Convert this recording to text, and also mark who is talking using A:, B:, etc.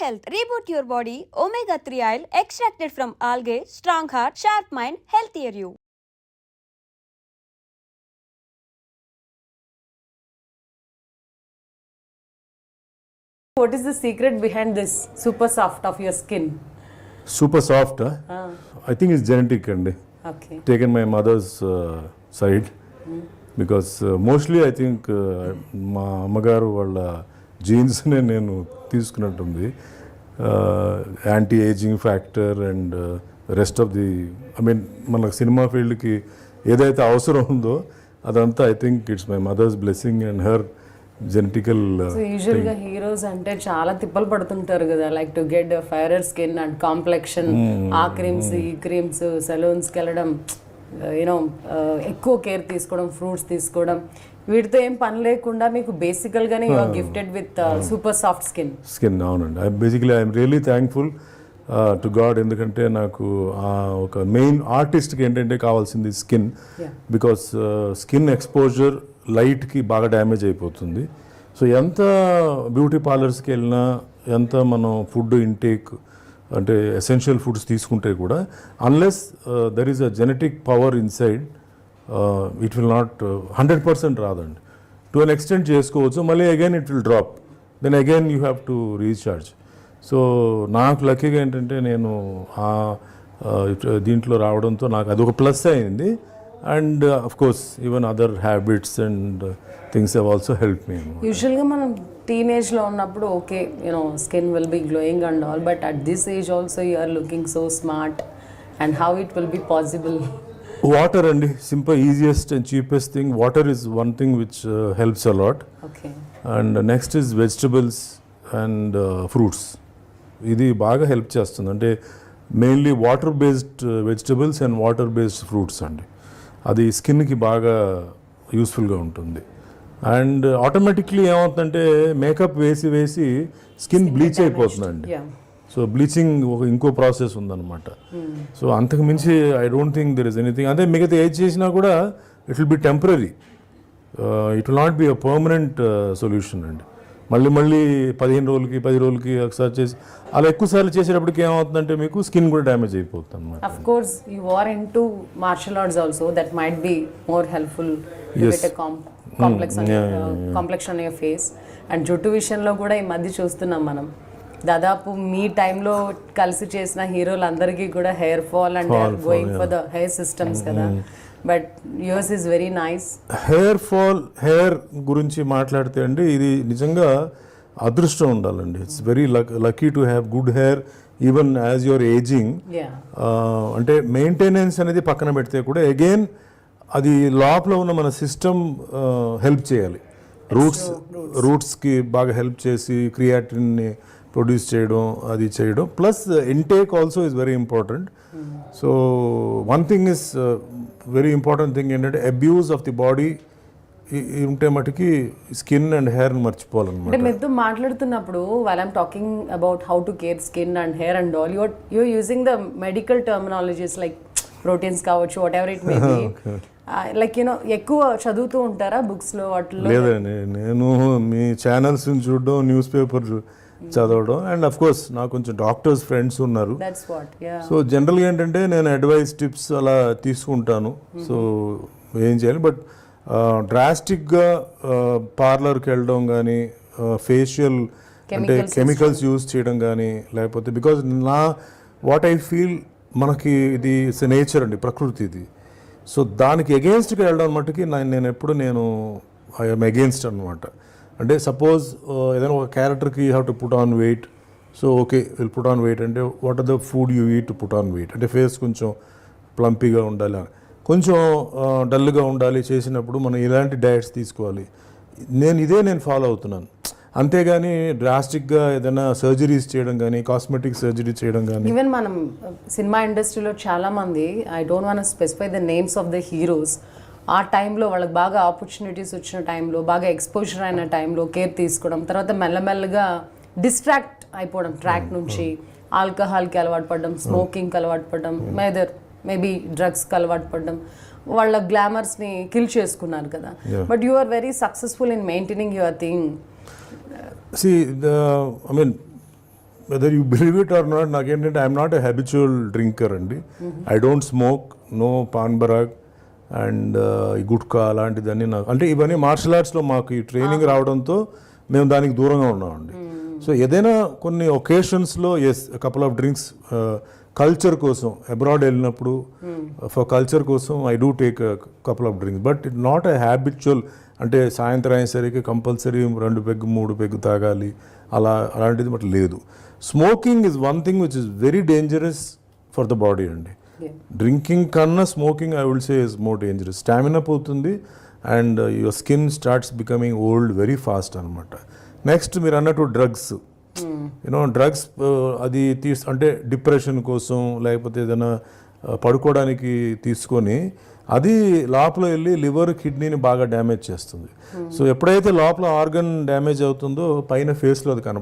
A: health. Reboot your body. Omega 3 oil extracted from algae. Strong heart, sharp mind, healthier you.
B: What is the secret behind this super soft of your skin?
C: Super soft
B: Ah,
C: I think it's genetic అండి
B: okay.
C: Taken my mother's side because mostly I think uh, మా అమ్మగారు వాళ్ళ జీన్స్నే నేను తీసుకున్నట్టుంది. Anti ageing factor and rest of the I mean మన cinema ఫీల్డ్కి ఏదైతే అవసరం ఉందో అదంతా I think it's my mother's blessing and her
B: genetical so యూజువల్గా హీరోస్ అంటే చాలా తిప్పలు పడుతుంటారు కదా like to get fairer skin and complexion ఆ క్రీమ్స్ ఈ క్రీమ్స్ సెలూన్స్కి వెళ్ళడం యూనో ఎక్కువ కేర్ తీసుకోవడం ఫ్రూట్స్ తీసుకోవడం వీటితో ఏం పని లేకుండా మీకు బేసికల్ గానే you are gifted with super soft skin
C: skin అవునండి. I basically I'm really thankful to God ఎందుకంటే నాకు ఒక మెయిన్ ఆర్టిస్ట్కి ఏంటంటే కావాల్సింది స్కిన్. బికాస్ స్కిన్ ఎక్స్పోజర్ లైట్కి బాగా డ్యామేజ్ అయిపోతుంది. సో ఎంత బ్యూటీ పార్లర్స్కి వెళ్ళినా ఎంత మనం ఫుడ్ ఇంటేక్ అంటే ఎసెన్షియల్ ఫుడ్స్ తీసుకుంటే కూడా unless there is a genetic power inside it will not hundred percent రాదండి. టు అన్ ఎక్స్టెంట్ చేసుకోవచ్చు మళ్ళీ again it will drop then again you have to recharge so నాకు లక్కీగా ఏంటంటే నేను ఆ దీంట్లో రావడంతో నాకు అదొక ప్లస్ అయింది. And of course even other habits and things have also help
B: me యూజువల్గా మనం టీనేజ్లో ఉన్నప్పుడు okay you know skin will be glowing and all but at this age also you are looking so smart and how it will be
C: possible water అండి simple easiest and cheapest thing water is one thing which helps
B: a lot
C: and next is vegetables and fruits ఇది బాగా help చేస్తుంది. అంటే mainly water based vegetables and water based fruits అండి. అది స్కిన్కి బాగా యూస్ఫుల్గా ఉంటుంది. అండ్ ఆటోమేటిక్లీ ఏమవుతుందంటే మేకప్ వేసి వేసి స్కిన్ బ్లీచ్ అయిపోతుందండి. సో బ్లీచింగ్ ఒక ఇంకో ప్రాసెస్ ఉందన్నమాట. సో అంతకు మించి I don't think there is anything అదే మిగతా ఏది చేసినా కూడా it will be temporary it will not be a permanent solution అండి. మళ్ళీ మళ్ళీ పదిహేను రోజులకి పది రోజులకి ఒకసారి చేసి అలా ఎక్కువ సార్లు చేసేటప్పటికి ఏమవుతుందంటే మీకు స్కిన్ కూడా డ్యామేజ్ అయిపోతుంది అనమాట
B: be more helpful to
C: Yes.
B: get a com- complex on
C: yeah,
B: your,
C: yeah,
B: uh,
C: yeah.
B: complex on your face. And జుట్టు విషయంలో కూడా ఈ మధ్య చూస్తున్నాం మనం. దాదాపు మీ టైంలో కలిసి చేసిన హీరోలందరికీ కూడా hair
C: fall
B: and going
C: for.
B: The hair systems కదా. But yours is very nice.
C: Hair fall hair గురించి మాట్లాడితే అండి ఇది నిజంగా అదృష్టం ఉండాలండి. It's very lucky to have good hair even as
B: your
C: ageing అంటే మెయింటెనెన్స్ అనేది పక్కన పెడితే కూడా అగైన్ అది లోపల ఉన్న మన సిస్టమ్ హెల్ప్ చేయాలి. రూట్స్ రూట్స్కి బాగా హెల్ప్ చేసి క్రియాటిన్ని ప్రొడ్యూస్ చేయడం అది చేయడం. Plus intake also is very important so one thing is very important thing ఏంటంటే అబ్యూస్ ఆఫ్ ది బాడీ ఉంటే మటుకి స్కిన్ అండ్ హెయిర్ మర్చిపోవాలన్నమాట.
B: మీతో మాట్లాడుతున్నప్పుడు while I'm talking about how to care skin and hair and all you're you're using the medical terminologies like proteins కావచ్చు whatever it may like you know ఎక్కువ చదువుతూ ఉంటారా బుక్స్లో వాటిలో
C: లేదండి నేను మీ ఛానల్స్ చూడడం న్యూస్ పేపర్ చదవడం. అండ్ అఫ్ కోర్స్ నాకు కొంచెం డాక్టర్స్ ఫ్రెండ్స్ ఉన్నారు. సో జనరల్గా ఏంటంటే నేను అడ్వైస్ టిప్స్ అలా తీసుకుంటాను. సో ఏం చేయాలి? బట్ డ్రాస్టిక్గా పార్లర్కి వెళ్ళడం కానీ ఫేషియల్ అంటే కెమికల్స్ యూజ్ చేయడం. కానీ లేకపోతే బికాజ్ నా వాట్ ఐ ఫీల్ మనకి ఇది ఇట్స్ నేచర్ అండి ప్రకృతి ఇది. సో దానికి అగేన్స్ట్గా వెళ్ళడం మట్టుకి నేను ఎప్పుడు నేను ఐఎమ్ అగేన్స్ట్ అనమాట అంటే సపోజ్ uh, ఏదైనా ఒక క్యారెక్టర్కి have to put on weight so okay will put on weight అంటే what are the food you eat to put on weight అంటే ఫేస్ కొంచెం ప్లంపీగా ఉండాలి అని. కొంచెం uh, డల్గా ఉండాలి చేసినప్పుడు మనం ఇలాంటి డయట్స్ తీసుకోవాలి. నేను ఇదే నేను ఫాలో అవుతున్నాను. అంతేగాని డ్రాస్టిక్గా ఏదైనా సర్జరీస్ చేయడం కానీ కాస్మెటిక్ సర్జరీ చేయడం కానీ
B: ఈవెన్ మనం సినిమా ఇండస్ట్రీలో చాలామంది I don't want specify the names of the heroes ఆ టైంలో వాళ్ళకి బాగా ఆపర్చునిటీస్ వచ్చిన టైంలో బాగా ఎక్స్పోజర్ అయిన టైంలో కేర్ తీసుకోవడం తర్వాత మెల్లమెల్లగా డిస్ట్రాక్ట్ అయిపోవడం ట్రాక్ నుంచి ఆల్కహాల్కి అలవాటు పడడం స్మోకింగ్కి అలవాటు పడడం మేదర్ మేబీ డ్రగ్స్కి అలవాటు పడడం వాళ్ళ గ్లామర్స్ని కిల్ చేసుకున్నారు కదా. But you are very successful in maintaining your thing
C: see I mean whether you believe it or not నాకేంటంటే I'm not a habitual drinker అండి. I don't smoke no pan Parag and ఈ గుట్కా అలాంటిదన్నీ నాకు అంటే ఇవన్నీ martial ఆర్ట్స్లో మాకు ఈ training రావడంతో మేము దానికి దూరంగా ఉన్నామండి. సో ఏదైనా కొన్ని ఒకేషన్స్లో as couple of drinks culture కోసం అబ్రాడ్ వెళ్ళినప్పుడు ఫర్ కల్చర్ కోసం I do take couple of drinks but it not a habitual అంటే సాయంత్రం అయ్యేసరికి కంపల్సరీ రెండు పెగ్గు మూడు పెగ్గు తాగాలి అలా అలాంటిది బట్ లేదు. Smoking is one thing which is very dangerous for the body అండి. డ్రింకింగ్ కన్నా smoking I will say is more dangerous stamina పోతుంది and your skin starts becoming old very fast అనమాట next మీరు అన్నట్టు డ్రగ్స్ యూనో డ్రగ్స్ అది తీస్ అంటే depression కోసం లేకపోతే ఏదైనా uh, పడుకోవడానికి తీసుకొని అది లోపల వెళ్ళి లివర్ కిడ్నీని బాగా డ్యామేజ్ చేస్తుంది. సో ఎప్పుడైతే లోపల ఆర్గన్ డ్యామేజ్ అవుతుందో పైన ఫేస్లో అది కనపడుతుంది.